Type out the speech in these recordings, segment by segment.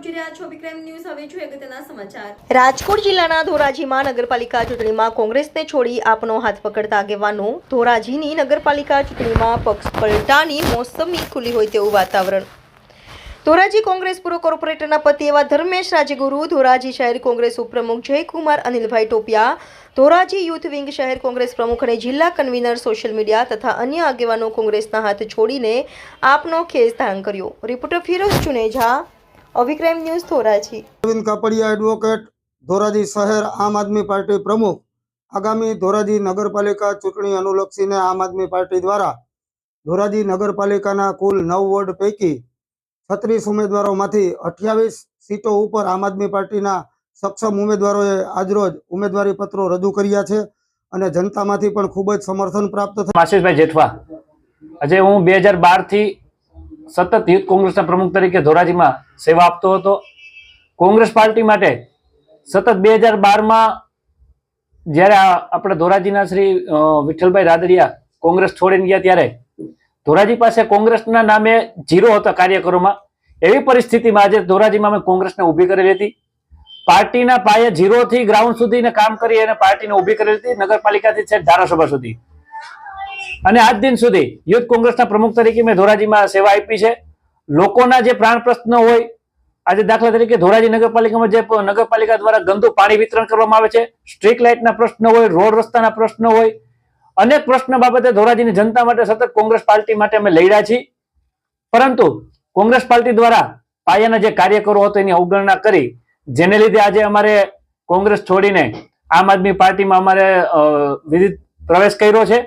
જોઈ રહ્યા રાજકોટ જિલ્લાના ધોરાજીમાં નગરપાલિકા ચૂંટણીમાં કોંગ્રેસને છોડી આપનો હાથ પકડતા આગેવાનો. ધોરાજીની નગરપાલિકા ચૂંટણીમાં પક્ષ પલટાની, મોસમી ખુલ્લી હોય તેવું વાતાવરણ. ધોરાજી કોંગ્રેસ પૂર્વ કોર્પોરેટરના પતિ એવા ધર્મેશ રાજગુરુ, ધોરાજી શહેર કોંગ્રેસ ઉપપ્રમુખ જયકુમાર અનિલભાઈ ટોપિયા, ધોરાજી યુથ વિંગ શહેર કોંગ્રેસ પ્રમુખ અને જિલ્લા કન્વીનર સોશિયલ મીડિયા તથા અન્ય આગેવાનો કોંગ્રેસના હાથ છોડીને આપનો ખેસ ધારણ કર્યો. Reporter Firoz Chuneja Avikram news Dhoraji. Arvind Kapadia advocate Dhoraji શહેર આમ આદમી પાર્ટી પ્રમુખ. આગામી ધોરાજી નગરપાલિકા ચૂંટણી અનુલક્ષીને આમ આદમી પાર્ટી દ્વારા ધોરાજી નગરપાલિકાના કુલ નવ વોર્ડ પૈકી છત્રીસ ઉમેદવારોમાંથી અઠ્યાવીસ સીટો ઉપર આમ આદમી પાર્ટીના સક્ષમ ઉમેદવારોએ આજરોજ ઉમેદવારી પત્રો રજૂ કર્યા છે અને જનતામાંથી પણ ખૂબ જ સમર્થન પ્રાપ્ત થયું. આશીષભાઈ જેઠવા આજે હું બે હજાર બારથી સતત યુથ કોંગ્રેસના પ્રમુખ તરીકે ધોરાજીમાં સેવા આપતો હતો. કોંગ્રેસ પાર્ટી માટે સતત બે હજાર બારમાં જ્યારે આપણે ધોરાજીના શ્રી વિઠ્ઠલભાઈ રાદડિયા કોંગ્રેસ છોડીને ગયા ત્યારે ધોરાજી પાસે કોંગ્રેસના નામે જીરો હતા કાર્યકરોમાં. એવી પરિસ્થિતિમાં આજે ધોરાજીમાં અમે કોંગ્રેસને ઊભી કરેલી હતી. પાર્ટીના પાયે જીરોથી ગ્રાઉન્ડ સુધી કામ કરી અને પાર્ટીને ઊભી કરેલી હતી. નગરપાલિકાથી છે ધારાસભા સુધી. અને આજ દિન સુધી યુથ કોંગ્રેસના પ્રમુખ તરીકે મેં ધોરાજીમાં સેવા આપી છે. લોકોના જે પ્રાણ પ્રશ્નો હોય, આજે દાખલા તરીકે ધોરાજી નગરપાલિકામાં જે નગરપાલિકા દ્વારા ગંદુ પાણી વિતરણ કરવામાં આવે છે, સ્ટ્રીટ લાઇટના પ્રશ્નો હોય, રોડ રસ્તાના પ્રશ્નો હોય, અનેક પ્રશ્ન બાબતે ધોરાજીની જનતા માટે સતત કોંગ્રેસ પાર્ટી માટે અમે લડ્યા છીએ. પરંતુ કોંગ્રેસ પાર્ટી દ્વારા પાયાના જે કાર્યકરો હતો એની અવગણના કરી, જેને લીધે આજે અમારે કોંગ્રેસ છોડીને આમ આદમી પાર્ટીમાં અમારે વિધિ પ્રવેશ કર્યો છે.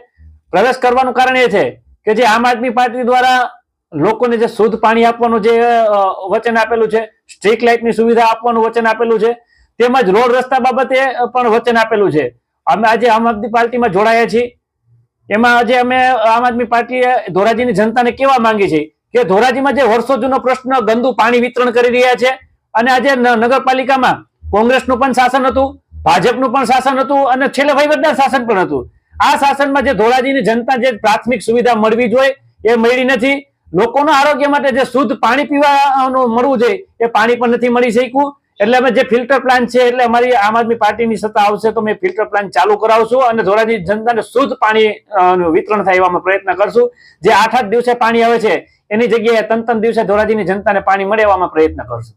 પ્રવેશ કરવાનું કારણ એ છે કે જે આમ આદમી પાર્ટી દ્વારા લોકોને જે શુદ્ધ પાણી આપવાનું જે વચન આપેલું છે સ્ટ્રીટ લાઇટની સુવિધા આપવાનું વચન આપેલું છે, તેમજ રોડ રસ્તા બાબતે પણ વચન આપેલું છે. અમે આજે આમ આદમી પાર્ટીમાં જોડાયા છીએ. એમાં આજે અમે આમ આદમી પાર્ટીએ ધોરાજીની જનતાને કેવા માંગી છે કે ધોરાજીમાં જે વર્ષો જૂનો પ્રશ્ન ગંદુ પાણી વિતરણ કરી રહ્યા છે અને આજે નગરપાલિકામાં કોંગ્રેસનું પણ શાસન હતું, ભાજપનું પણ શાસન હતું અને છેલ્લે વહીવટદાર શાસન પણ હતું. આ શાસનમાં જે ધોરાજીની જનતા જે પ્રાથમિક સુવિધા મળવી જોઈએ, એ મળી નથી. લોકોના આરોગ્ય માટે જે શુદ્ધ પાણી પીવાનું મળવું જોઈએ, એ પાણી પણ નથી મળી શક્યું. એટલે અમે જે ફિલ્ટર પ્લાન્ટ છે, એટલે અમારી આમ આદમી પાર્ટીની સત્તા આવશે તો અમે ફિલ્ટર પ્લાન્ટ ચાલુ કરાવશું અને ધોરાજી જનતાને શુદ્ધ પાણી વિતરણ થાય એવા પ્રયત્ન કરશું. જે આઠ આઠ દિવસે પાણી આવે છે, એની જગ્યાએ ત્રણ ત્રણ દિવસે ધોરાજીની જનતાને પાણી મળે એવા પ્રયત્ન કરશું.